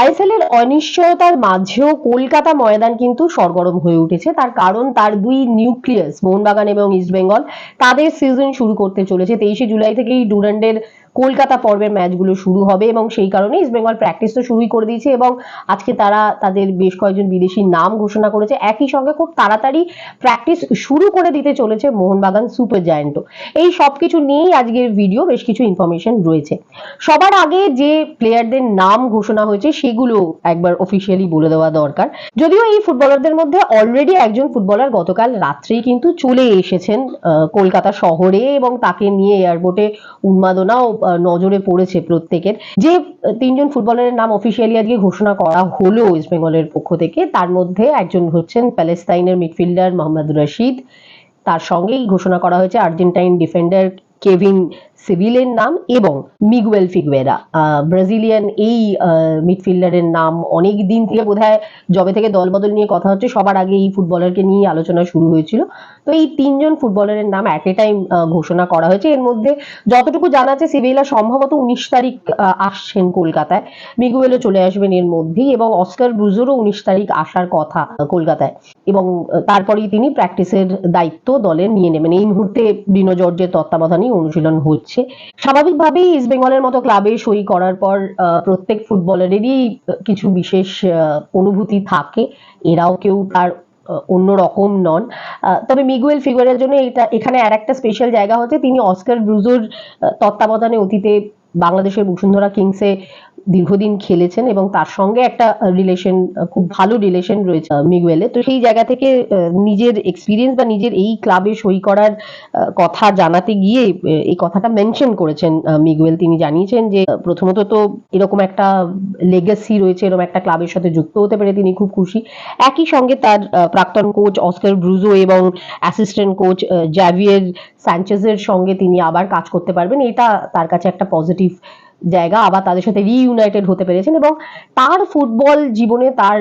ISL অনিশ্চয়তার মাঝেও কলকাতা ময়দান কিন্তু সরগরম হয়ে উঠেছে। তার কারণ তার দুই নিউক্লিয়াস মোহনবাগান এবং ইস্টবেঙ্গল, তাদের সিজন শুরু করতে চলেছে। তেইশে জুলাই থেকেই ডুরান্ডের কলকাতা পর্বের ম্যাচগুলো শুরু হবে এবং সেই কারণে ইস্টবেঙ্গল প্র্যাকটিস তো শুরুই করে দিয়েছে এবং আজকে তারা তাদের বেশ কয়েকজন বিদেশি নাম ঘোষণা করেছে। একই সঙ্গে খুব তাড়াতাড়ি প্র্যাকটিস শুরু করে দিতে চলেছে মোহনবাগান সুপার জায়ান্টও এই সবকিছু নিয়েই আজকের ভিডিও বেশ কিছু ইনফরমেশন রয়েছে। সবার আগে যে প্লেয়ারদের নাম ঘোষণা হয়েছে, সেগুলো একবার অফিসিয়ালি বলে দেওয়া দরকার। যদিও এই ফুটবলারদের মধ্যে অলরেডি একজন ফুটবলার গতকাল রাত্রেই কিন্তু চলে এসেছেন কলকাতা শহরে এবং তাকে নিয়ে এয়ারপোর্টে উন্মাদনাও নজরে পড়েছে প্রত্যেকের। যে তিনজন ফুটবলারের নাম অফিসিয়ালি আজকে ঘোষণা করা হলো ওয়েস্ট বেঙ্গলের পক্ষ থেকে, তার মধ্যে একজন হচ্ছেন প্যালেস্তাইনের মিডফিল্ডার মোহাম্মদ রশিদ। তার সঙ্গেই ঘোষণা করা হয়েছে আর্জেন্টাইন ডিফেন্ডার কেভিন সিভিলের নাম এবং মিগুয়েল ফিগুয়েরা। ব্রাজিলিয়ান এই মিডফিল্ডারের নাম অনেক দিন থেকে বোধহয় জবে থেকে দলবদল নিয়ে কথা হচ্ছে, সবার আগে এই ফুটবলারকে নিয়ে আলোচনা শুরু হয়েছিল। তো এই তিনজন ফুটবলারের নাম অ্যাট এ টাইম ঘোষণা করা হয়েছে। এর মধ্যে যতটুকু জানা যাচ্ছে সিভিলা সম্ভবত উনিশ তারিখ আসছেন কলকাতায়। মিগুয়েলও চলে আসবেন এর মধ্যেই এবং অস্কার ব্রুজোরও উনিশ তারিখ আসার কথা কলকাতায়। এবং তারপরেই তিনি প্র্যাকটিসের দায়িত্ব দলে নিয়ে নেবেন। এই মুহূর্তে জর্জের তত্ত্বাবধানেই অনুশীলন হচ্ছে। স্বাভাবিকভাবেই ইস্ট বেঙ্গলের মতো ক্লাবে সই করার পর প্রত্যেক ফুটবলারেরই কিছু বিশেষ অনুভূতি থাকে। এরাও কেউ তার অন্যরকম অন্য রকম নন। তবে মিগুয়েল ফিগারের জন্য এটা, এখানে আর একটা স্পেশাল জায়গা হচ্ছে, তিনি অস্কার ব্রুজোর তত্ত্বাবধানে অতীতে বাংলাদেশের বসুন্ধরা কিংসে দীর্ঘদিন খেলেছেন এবং তার সঙ্গে একটা রিলেশন খুব ভালো রিলেশন রয়েছে আহ, মিগুয়েলের তো সেই জায়গা থেকে নিজের এক্সপিরিয়েন্স বা নিজের এই ক্লাবে সই করার কথা জানাতে গিয়ে এই কথাটা মেনশন করেছেন মিগুয়েল তিনি জানিয়েছেন যে প্রথমত তো এরকম একটা লেগাসি রয়েছে এরকম একটা ক্লাবের সাথে যুক্ত হতে পেরে তিনি খুব খুশি। একই সঙ্গে তার প্রাক্তন কোচ অস্কার ব্রুজো এবং অ্যাসিস্ট্যান্ট কোচ জাভিয়ের স্যাঞ্চেজের সঙ্গে তিনি আবার কাজ করতে পারবেন। এটা তার কাছে একটা পজিটিভ জায়গা আবার তাদের সাথে রিইউনাইটেড হতে পেরেছেন এবং তার ফুটবল জীবনে তার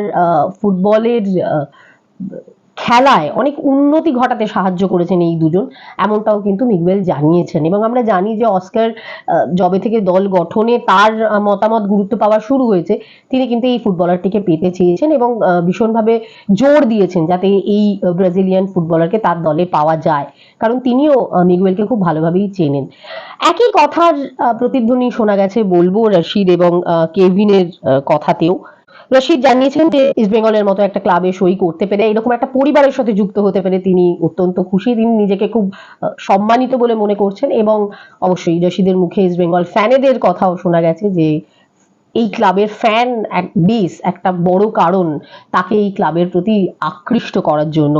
ফুটবলের খেলায় অনেক উন্নতি ঘটাতে সাহায্য করেছেন এই দুজন। এমনটাও কিন্তু মিগুয়েল জানিয়েছেন। এবং আমরা জানি যে অস্কার জবে থেকে দল গঠনে তার মতামত গুরুত্ব পাওয়া শুরু হয়েছে, তিনি কিন্তু এই ফুটবলারটিকে পেতে চেয়েছেন এবং ভীষণভাবে জোর দিয়েছেন যাতে এই ব্রাজিলিয়ান ফুটবলারকে তার দলে পাওয়া যায়। কারণ তিনিও মিগুয়েলকে খুব ভালোভাবেই চেনেন। একই কথার প্রতিধ্বনি শোনা গেছে বলব রশিদ এবং কেভিনের কথাতেও। রশিদ জানিয়েছেন যে ইস্টবেঙ্গলের মতো একটা ক্লাবে সই করতে পেরে, এরকম একটা পরিবারের সাথে যুক্ত হতে পেরে তিনি অত্যন্ত খুশি। তিনি নিজেকে খুব সম্মানিত বলে মনে করছেন এবং অবশ্যই রশিদের মুখে ইস্টবেঙ্গল ফ্যানেদের কথাও শোনা গেছে যে, এই ক্লাবের ফ্যান এক বেস একটা বড় কারণ তাকে এই ক্লাবের প্রতি আকৃষ্ট করার জন্য।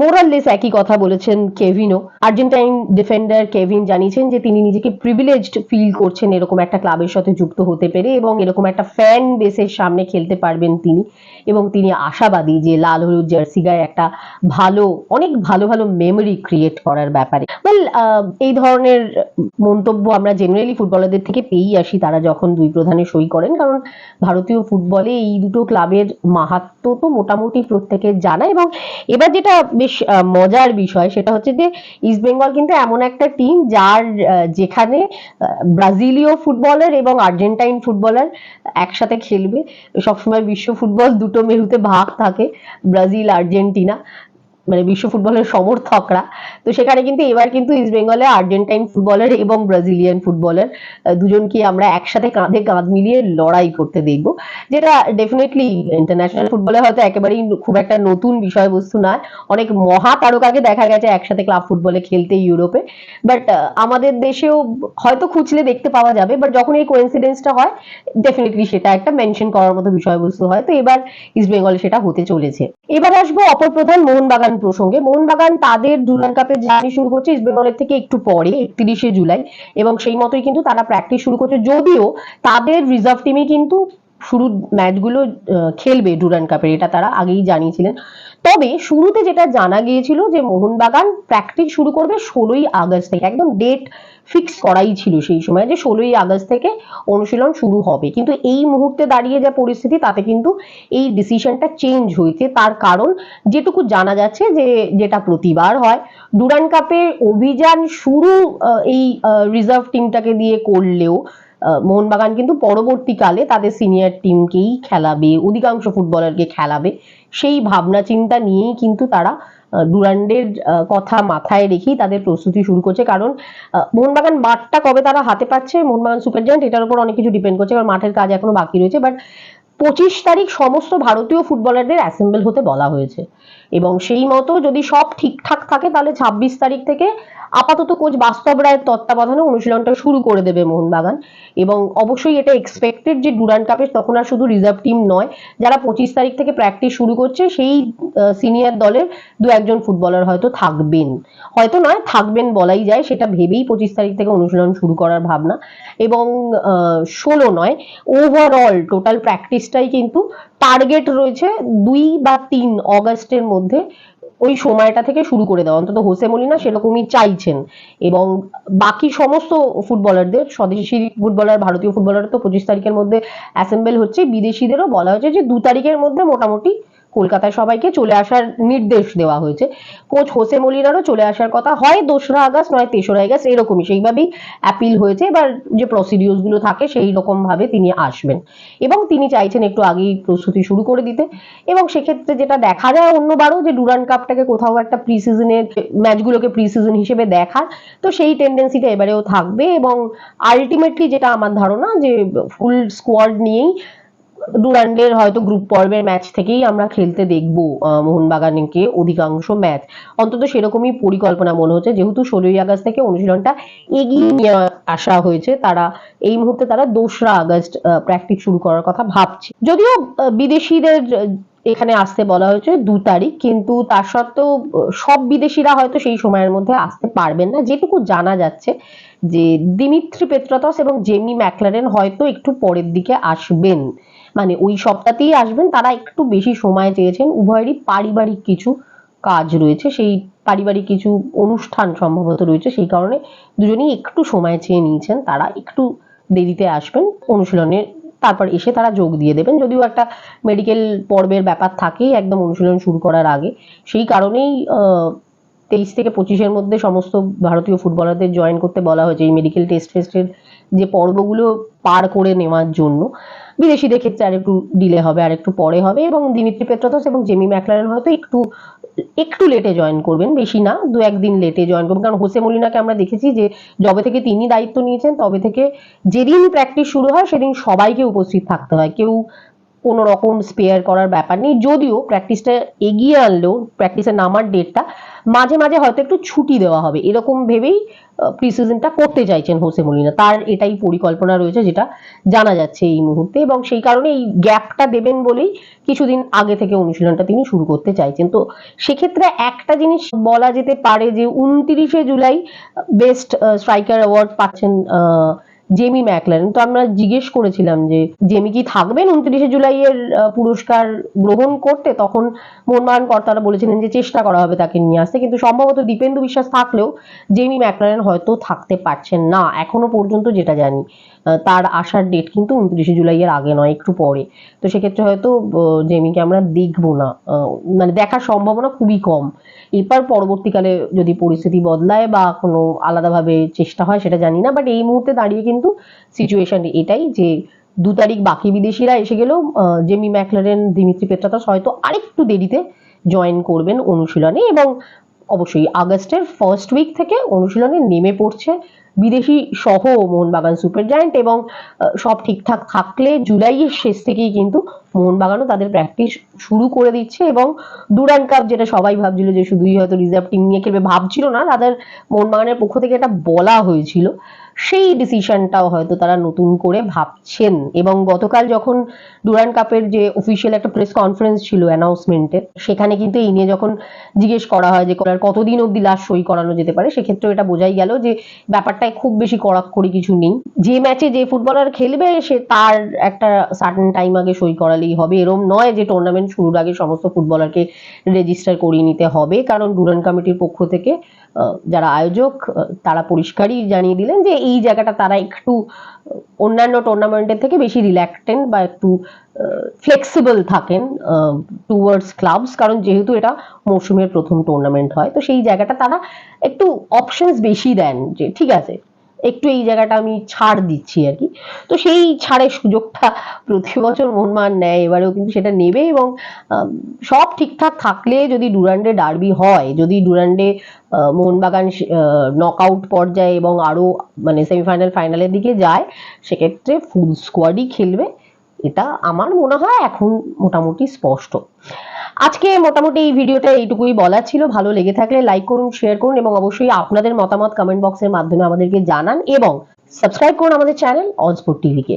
মোরাললেস একই কথা বলেছেন কেভিনও আর্জেন্টাইন ডিফেন্ডার কেভিন জানিয়েছেন যে, তিনি নিজেকে প্রিভিলেজড ফিল করছেন এরকম একটা ক্লাবের সাথে যুক্ত হতে পেরে এবং এরকম একটা ফ্যান বেসের সামনে খেলতে পারবেন তিনি। এবং তিনি আশাবাদী যে, লাল হলুদ জার্সি গায়ে একটা ভালো, অনেক ভালো ভালো মেমরি ক্রিয়েট করার ব্যাপারে। ওয়েল এই ধরনের মন্তব্য আমরা জেনারেলি ফুটবলারদের থেকে পেয়েই আসি। তারা যখন দুই প্রধানে সই করেন, কারণ ভারতীয় ফুটবলে এই দুটো ক্লাবের মাহাত্ম তো মোটামুটি প্রত্যেকের জানা। এবং এবার যেটা বেশ মজার বিষয়। সেটা হচ্ছে যে ইস্ট বেঙ্গল কিন্তু এমন একটা টিম যার যেখানে ব্রাজিলীয় ফুটবলার এবং আর্জেন্টাইন ফুটবলার একসাথে খেলবে। সবসময় বিশ্ব ফুটবল দুটো মেরুতে ভাগ থাকে, ব্রাজিল, আর্জেন্টিনা। মানে বিশ্ব ফুটবলের সমর্থকরা। তো সেখানে কিন্তু এবার কিন্তু ইস্ট বেঙ্গলে আর্জেন্টাইন ফুটবলার এবং ব্রাজিলিয়ান ফুটবলার দুজনকে আমরা একসাথে কাঁধে কাঁধ মিলিয়ে লড়াই করতে দেখব। যেটা ডেফিনেটলি ইন্টারন্যাশনাল ফুটবলে হয়তো একেবারেই খুব একটা নতুন বিষয়বস্তু নয়। অনেক মহা তারকাকে দেখা গেছে একসাথে ক্লাব ফুটবলে খেলতে ইউরোপে বাট আমাদের দেশেও হয়তো খুঁজলে দেখতে পাওয়া যাবে বাট যখন এই কোইন্সিডেন্সটা হয় ডেফিনেটলি সেটা একটা মেনশন করার মতো বিষয়বস্তু হয়। তো এবার ইস্ট বেঙ্গলে সেটা হতে চলেছে। এবার আসব অপর প্রধান মোহনবাগান প্রসঙ্গে মোহনবাগান তাদের ডুরান কাপের জার্নি শুরু করছে ইস্ট বেঙ্গলের থেকে একটু পরে, একত্রিশে জুলাই। এবং সেই মতোই কিন্তু তারা প্র্যাকটিস শুরু করছে। যদিও তাদের রিজার্ভ টিমে কিন্তু শুরুর ম্যাচগুলো খেলবে ডুরান কাপের, এটা তারা আগেই জানিয়েছিলেন। তবে শুরুতে যেটা জানা গিয়েছিল যে মোহনবাগান প্র্যাকটিস শুরু করবে ষোলোই আগস্ট থেকে, একদম ডেট ফিক্স করাই ছিল সেই সময় যে ষোলোই আগস্ট থেকে অনুশীলন শুরু হবে। কিন্তু এই মুহূর্তে দাঁড়িয়ে যা পরিস্থিতি, তাতে কিন্তু এই ডিসিশনটা চেঞ্জ হয়েছে। তার কারণ যেটুকু জানা যাচ্ছে যে, যেটা প্রতিবার হয়, ডুরান কাপের অভিযান শুরু এই রিজার্ভ টিমটাকে দিয়ে করলেও মোহনবাগান কিন্তু পরবর্তীকালে তাদের সিনিয়র টিমকেই খেলাবে, অধিকাংশ ফুটবলারকে খেলাবে। সেই ভাবনা চিন্তা নিয়েই কিন্তু তারা ডুরান্ডের কথা মাথায় রেখেই তাদের প্রস্তুতি শুরু করছে। কারণ মোহনবাগান মাঠটা কবে তারা হাতে পাচ্ছে, মোহনবাগান সুপার জায়ান্ট এটার উপর অনেক কিছু ডিপেন্ড করছে। কারণ মাঠের কাজ এখনও বাকি রয়েছে। বাট পঁচিশ তারিখ সমস্ত ভারতীয় ফুটবলারদের অ্যাসেম্বল হতে বলা হয়েছে। এবং সেই মতো যদি সব ঠিকঠাক থাকে, তাহলে ছাব্বিশ তারিখ থেকে আপাতত কোচ বাস্তব রায়ের তত্ত্বাবধানে অনুশীলনটা শুরু করে দেবে মোহনবাগান। এবং অবশ্যই এটা এক্সপেক্টেড যে ডুরান্ড কাপে তখন আর শুধু রিজার্ভ টিম নয়, যারা পঁচিশ তারিখ থেকে প্র্যাকটিস শুরু করছে, সেই সিনিয়র দলের দু একজন ফুটবলার হয়তো থাকবেন। হয়তো নয়, থাকবেন বলাই যায়, সেটা ভেবেই পঁচিশ তারিখ থেকে অনুশীলন শুরু করার ভাবনা। এবং ষোলো নয় ওভারঅল টোটাল প্র্যাকটিসটাই কিন্তু টার্গেট রয়েছে দুই বা তিন অগাস্টের মধ্যে ওই সময়টা থেকে শুরু করে দেওয়া। অন্তত হোসে মলিনা সেরকমই চাইছেন। এবং বাকি সমস্ত ফুটবলারদের, স্বদেশি ফুটবলার, ভারতীয় ফুটবলার তো পঁচিশ তারিখের মধ্যে অ্যাসেম্বল হচ্ছে। বিদেশিদেরও বলা হয়েছে যে দু তারিখের মধ্যে মোটামুটি কলকাতায় সবাইকে চলে আসার নির্দেশ দেওয়া হয়েছে। কোচ হোসে মলিনারও চলে আসার কথা হয় দোসরা আগস্ট নয় তেসরা আগস্ট এরকমই সেইভাবেই অ্যাপিল হয়েছে। এবার যে প্রসিডিউরসগুলো থাকে সেই রকম ভাবে তিনি আসবেন। এবং তিনি চাইছেন একটু আগেই প্রস্তুতি শুরু করে দিতে। এবং সেক্ষেত্রে যেটা দেখা যায় অন্যবারও যে ডুরান কাপটাকে কোথাও একটা প্রি সিজনের ম্যাচগুলোকে প্রি সিজন হিসেবে দেখার, তো সেই টেন্ডেন্সিটা এবারেও থাকবে। এবং আলটিমেটলি যেটা আমার ধারণা যে ফুল স্কোয়াড নিয়েই ডুরান্ডের হয়তো গ্রুপ পর্বের ম্যাচ থেকেই আমরা খেলতে দেখব মোহনবাগানকে অধিকাংশ ম্যাচ অন্তত সেরকমই পরিকল্পনা মনে হচ্ছে। যেহেতু ষোলোই আগস্ট থেকে অনুশীলনটা এগিয়ে নিয়ে আসা হয়েছে, তারা এই মুহূর্তে তারা দোসরা আগস্ট প্র্যাকটিস শুরু করার কথা ভাবছে। যদিও বিদেশিদের এখানে আসতে বলা হয়েছে দু তারিখ, কিন্তু তার সত্ত্বেও সব বিদেশিরা হয়তো সেই সময়ের মধ্যে আসতে পারবেন না। যেটুকু জানা যাচ্ছে যে, দিমিত্রি পেত্রাতস এবং জেমি ম্যাকলারেন হয়তো একটু পরের দিকে আসবেন। মানে ওই সপ্তাহতেই আসবেন, তারা একটু বেশি সময় চেয়েছেন। উভয়েরই পারিবারিক কিছু কাজ রয়েছে, সেই পারিবারিক কিছু অনুষ্ঠান সম্ভবত রয়েছে, সেই কারণে দুজনেই একটু সময় চেয়ে নিয়েছেন, তারা একটু দেরিতে আসবেন, অনুশীলনে তারপর এসে তারা যোগ দিয়ে দেবেন। যদিও একটা মেডিকেল পর্বের ব্যাপার থাকেই, একদম অনুশীলন শুরু করার আগে। সেই কারণেই তেইশ থেকে পঁচিশের মধ্যে সমস্ত ভারতীয় ফুটবলারদের জয়েন করতে বলা হয়েছে, এই মেডিকেল টেস্ট ফেস্টের যে পর্বগুলো পার করে নেওয়ার জন্য। বিদেশিদের ক্ষেত্রে আরেকটু ডিলে হবে আর একটু পরে হবে এবং দিমিত্রি পেত্রাতস এবং জেমি ম্যাকলারেন হয়তো একটু একটু লেটে জয়েন করবেন, বেশি না, দু একদিন লেটে জয়েন করবেন। কারণ হোসে মলিনাকে আমরা দেখেছি যে যবে থেকে তিনি দায়িত্ব নিয়েছেন, তবে থেকে যেদিন প্র্যাকটিস শুরু হয়, সেদিন সবাইকে উপস্থিত থাকতে হয়। কেউ কোনো রকম স্পেয়ার করার ব্যাপার নেই। যদিও প্র্যাকটিসটা এগিয়ে আনলেও প্র্যাকটিসে নামার ডেটটা মাঝে মাঝে হয়তো একটু ছুটি দেওয়া হবে। এরকম ভেবেই প্রি সিজনটা করতে চাইছেন হোসে মলিনা। তার এটাই পরিকল্পনা রয়েছে যেটা জানা যাচ্ছে এই মুহূর্তে এবং সেই কারণে এই গ্যাপটা দেবেন বলেই কিছুদিন আগে থেকে অনুশীলনটা তিনি শুরু করতে চাইছেন। তো সেক্ষেত্রে একটা জিনিস বলা যেতে পারে যে উনত্রিশে জুলাই বেস্ট স্ট্রাইকার অ্যাওয়ার্ড পাচ্ছেন আহ, জেমি ম্যাকলারেন তো আমরা জিজ্ঞেস করেছিলাম যে জেমি কি থাকবেন উনত্রিশে জুলাইয়ের আহ, পুরস্কার গ্রহণ করতে? তখন মোহনবাগান কর্তারা বলেছিলেন যে চেষ্টা করা হবে তাকে নিয়ে আসতে। কিন্তু সম্ভবত দীপেন্দু বিশ্বাস থাকলেও জেমি ম্যাকলারেন হয়তো থাকতে পারছেন না। এখনও পর্যন্ত যেটা জানি তার আসার ডেট কিন্তু উনত্রিশে জুলাই এর আগে নয় একটু পরে। তো সেক্ষেত্রে হয়তো জেমিকে আমরা দেখব না। মানে দেখার সম্ভাবনা খুবই কম। এরপর পরবর্তীকালে যদি পরিস্থিতি বদলায় বা কোনো আলাদাভাবে চেষ্টা হয় সেটা জানি না। বাট এই মুহূর্তে দাঁড়িয়ে কিন্তু সিচুয়েশন এটাই যে দু তারিখ বাকি বিদেশিরা এসে গেলেও জেমি ম্যাকলারেন দিমিত্রি পেত্রাতাস হয়তো আরেকটু দেরিতে জয়েন করবেন অনুশীলনে এবং অবশ্যই আগস্টের ফার্স্ট উইক থেকে অনুশীলনে নেমে পড়ছে বিদেশি সহ মোহনবাগান সুপার জায়ান্ট এবং সব ঠিকঠাক থাকলে জুলাইয়ের শেষ থেকেই কিন্তু মোহনবাগানও তাদের প্র্যাকটিস শুরু করে দিচ্ছে এবং ডুরান কাপ যেটা সবাই ভাবছিল যে শুধুই হয়তো রিজার্ভ টিম নিয়ে খেলবে ভাবছিল না, তাদের মোহনবাগানের পক্ষ থেকে এটা বলা হয়েছিল। সেই ডিসিশনটাও হয়তো তারা নতুন করে ভাবছেন এবং গতকাল যখন ডুরান কাপের যে অফিসিয়াল একটা প্রেস কনফারেন্স ছিল অ্যানাউন্সমেন্টে সেখানে কিন্তু এই নিয়ে যখন জিজ্ঞেস করা হয় যে আর কতদিন অব্দি লাস্ট সই করানো যেতে পারে, সেক্ষেত্রেও এটা বোঝাই গেল যে ব্যাপারটায় খুব বেশি কড়াকড়ি কিছু নেই। যে ম্যাচে যে ফুটবলার খেলবে সে তার একটা সার্টেন টাইম আগে সই করালেই হবে। এরম নয় যে টুর্নামেন্ট শুরুর আগে সমস্ত ফুটবলারকে রেজিস্টার করিয়ে নিতে হবে। কারণ ডুরান কমিটির পক্ষ থেকে যারা আয়োজক তারা পরিষ্কারই জানিয়ে দিলেন যে এই জায়গাটা তারা একটু অন্যান্য টুর্নামেন্টের থেকে বেশি রিল্যাক্টেন্ট বা একটু ফ্লেক্সিবল থাকেন টুয়ার্ডস ক্লাবস কারণ যেহেতু এটা মৌসুমের প্রথম টুর্নামেন্ট হয়, তো সেই জায়গাটা তারা একটু অপশনস বেশি দেন যে, ঠিক আছে একটু এই জায়গাটা আমি ছাড় দিচ্ছি আর কি। তো সেই ছাড়ের সুযোগটা প্রতি বছর মোহনবাগান নেয়, এবারেও কিন্তু সেটা নেবে এবং সব ঠিকঠাক থাকলে যদি ডুরান্ডে ডার্বি হয়, যদি ডুরান্ডে মোহনবাগান নক আউট পর্যায়ে এবং আরও মানে সেমিফাইনাল ফাইনালের দিকে যায়, সেক্ষেত্রে ফুল স্কোয়াডই খেলবে। এটা আমার মনে হয় এখন মোটামুটি স্পষ্ট। আজকে মোটামুটি এই ভিডিওটা এইটুকুই বলার ছিল। ভালো লেগে থাকলে লাইক করুন শেয়ার করুন এবং অবশ্যই আপনাদের মতামত কমেন্ট বক্সের মাধ্যমে আমাদেরকে জানান এবং সাবস্ক্রাইব করুন আমাদের চ্যানেল অনস্পোর্ট টিভিকে